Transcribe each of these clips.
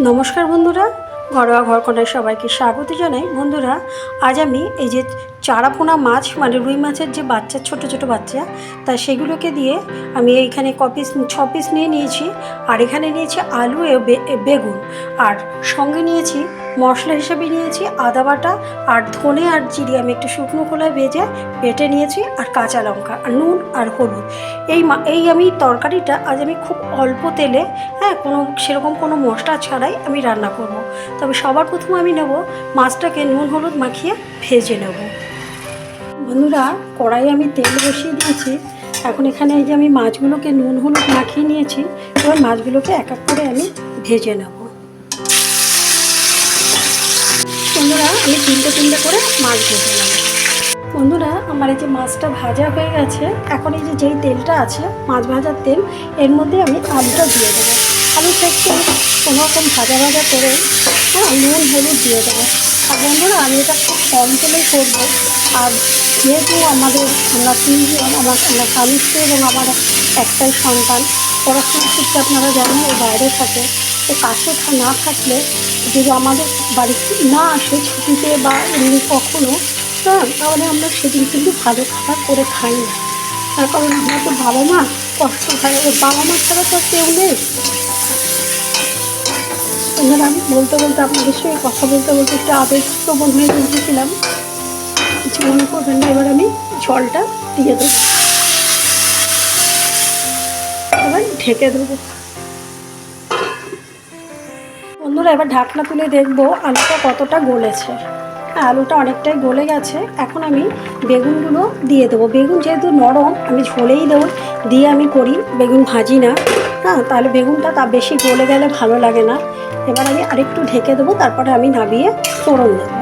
নমস্কার বন্ধুরা, ঘরোয়া ঘরকোনায় সবাইকে স্বাগত জানাই। বন্ধুরা, আজ আমি এই যে চারাপোনা মাছ মানে রুই মাছের যে বাচ্চা, ছোট ছোট বাচ্চা, তা সেগুলোকে দিয়ে আমি এইখানে কপিস পিস, ছ পিস নিয়ে নিয়েছি। আর এখানে নিয়েছি আলু বেগুন। আর সঙ্গে নিয়েছি মশলা হিসেবে নিয়েছি আদা বাটা আর ধনে আর জিরে। আমি একটু শুকনো খোলায় ভেজে বেটে নিয়েছি আর কাঁচা লঙ্কা আর নুন আর হলুদ। এই এই আমি তরকারিটা আজ আমি খুব অল্প তেলে হ্যাঁ কোনো সেরকম কোনো মশলা ছাড়াই আমি রান্না করব। তবে সবার প্রথমে আমি নেব মাছটাকে নুন হলুদ মাখিয়ে ভেজে নেব। বন্ধুরা কড়াই আমি তেল বসিয়ে দিয়েছি। এখন এখানে এই যে আমি মাছগুলোকে নুন হলুদ মাখিয়ে নিয়েছি, এবার মাছগুলোকে এক এক করে আমি ভেজে নেব। আমি তিনটে তিনটে করে মাছ ভেজে নেব বন্ধুরা, আমার এই যে মাছটা ভাজা হয়ে গেছে, এখন এই যে যেই তেলটা আছে, মাছ ভাজার তেল, এর মধ্যে আমি আলুটা দিয়ে দেবো। আলুটা একটু কোনো রকম ভাজা ভাজা করে হ্যাঁ নুন, হলুদ দিয়ে দেবো। আর বন্ধুরা, আমি এটা খুব কম তেলেই করব। আর যেহেতু আমাদের আমরা তিনজন, আমার আমার স্বামী এবং আমার একটাই সন্তান পড়াশোনার ক্ষেত্রে আপনারা জানেন, ও বাইরে থাকে তো কাছে না থাকলে যদি আমাদের বাড়িতে না আসে ছুটিতে বা এমনি কখনো হ্যাঁ তাহলে আমরা সেদিন কিন্তু ভালো খাবার করে খাই না। তার কারণ আমরা তো বাবা মা, কষ্ট হয় এবার বাবা মা ছাড়া তো কেউ নেই। বন্ধুরা আমি বলতে বলতে আপনাদের সঙ্গে কথা বলতে বলতে একটু আবেগ আবেগপ্রবণ হয়ে বলতেছিলাম কিছু মনে করবেন না, এবার আমি জলটা দিয়ে দেবো। এবার ঢেকে দেবো। বন্ধুরা, এবার ঢাকনা তুলে দেখব আলুটা কতটা গলেছে। হ্যাঁ আলুটা অনেকটাই গলে গেছে। এখন আমি বেগুনগুলো দিয়ে দেবো। বেগুন যেহেতু নরম, আমি ঝোলেই দেবো। দিয়ে আমি করি বেগুন ভাজি না। হ্যাঁ তাহলে বেগুনটা তা বেশি গলে গেলে ভালো লাগে না। এবার আমি আরেকটু ঢেকে দেবো, তারপরে আমি নামিয়ে ফোড়ন দেবো।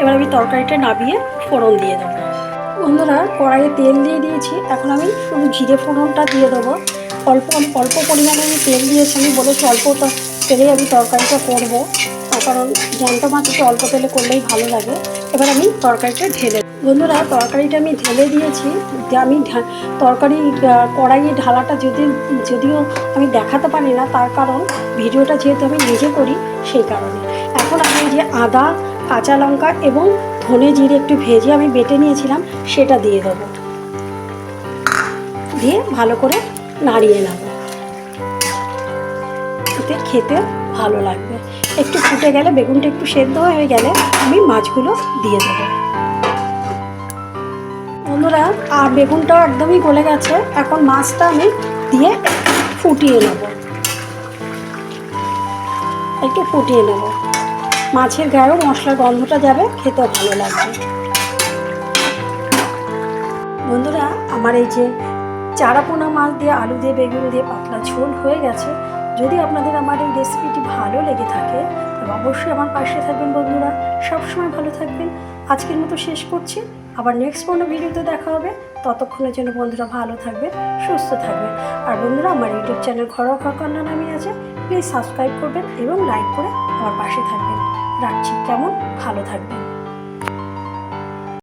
এবার আমি তরকারিটা নামিয়ে ফোড়ন দিয়ে দেবো। বন্ধুরা, কড়াইয়ে তেল দিয়ে দিয়েছি। এখন আমি শুধু জিরে ফোড়নটা দিয়ে দেবো। অল্প অল্প পরিমাণে আমি তেল দিয়েছি। আমি বলেছি অল্প ত- তেলেই আমি তরকারিটা করব। কারণ জ্যান্ত মাছ একটু অল্প তেলে করলেই ভালো লাগে। এবার আমি তরকারিটা ঢেলে বন্ধুরা, তরকারিটা আমি ঢেলে দিয়েছি। আমি তরকারি কড়াইয়ে ঢালাটা যদি, যদিও আমি দেখাতে পারি না, তার কারণ ভিডিওটা যেহেতু আমি নিজে করি, সেই কারণে। এখন আমি যে আদা, কাঁচা লঙ্কা এবং ধনে জিরে একটু ভেজে আমি বেটে নিয়েছিলাম, সেটা দিয়ে দেবো। দিয়ে ভালো করে নাড়িয়ে নেব। এতে খেতে ভালো লাগবে। একটু ফুটে গেলে, বেগুনটা একটু সেদ্ধ হয়ে গেলে আমি মাছগুলো দিয়ে দেবো। বন্ধুরা, আর বেগুনটাও একদমই গলে গেছে। এখন মাছটা আমি দিয়ে ফুটিয়ে নেব। একটু ফুটিয়ে নেব। মাছের গায়েও মশলার গন্ধটা যাবে, খেতেও ভালো লাগবে। বন্ধুরা, আমার এই যে চারাপোনা মাছ দিয়ে, আলু দিয়ে, বেগুন দিয়ে পাতলা ঝোল হয়ে গেছে। যদি আপনাদের আমার এই রেসিপিটি ভালো লেগে থাকে তবে অবশ্যই আমার পাশে থাকবেন বন্ধুরা। সবসময় ভালো থাকবেন। আজকের মতো শেষ করছি। আবার নেক্সট কোনো ভিডিওতে দেখা হবে। ততক্ষণের জন্য বন্ধুরা ভালো থাকবেন, সুস্থ থাকবেন। আর বন্ধুরা, আমার ইউটিউব চ্যানেল ঘরোয়া ঘরকন্যা নামে আছে। প্লিজ সাবস্ক্রাইব করবেন এবং লাইক করে আমার পাশে থাকবেন। রাখছি। কেমন? ভালো থাকবেন।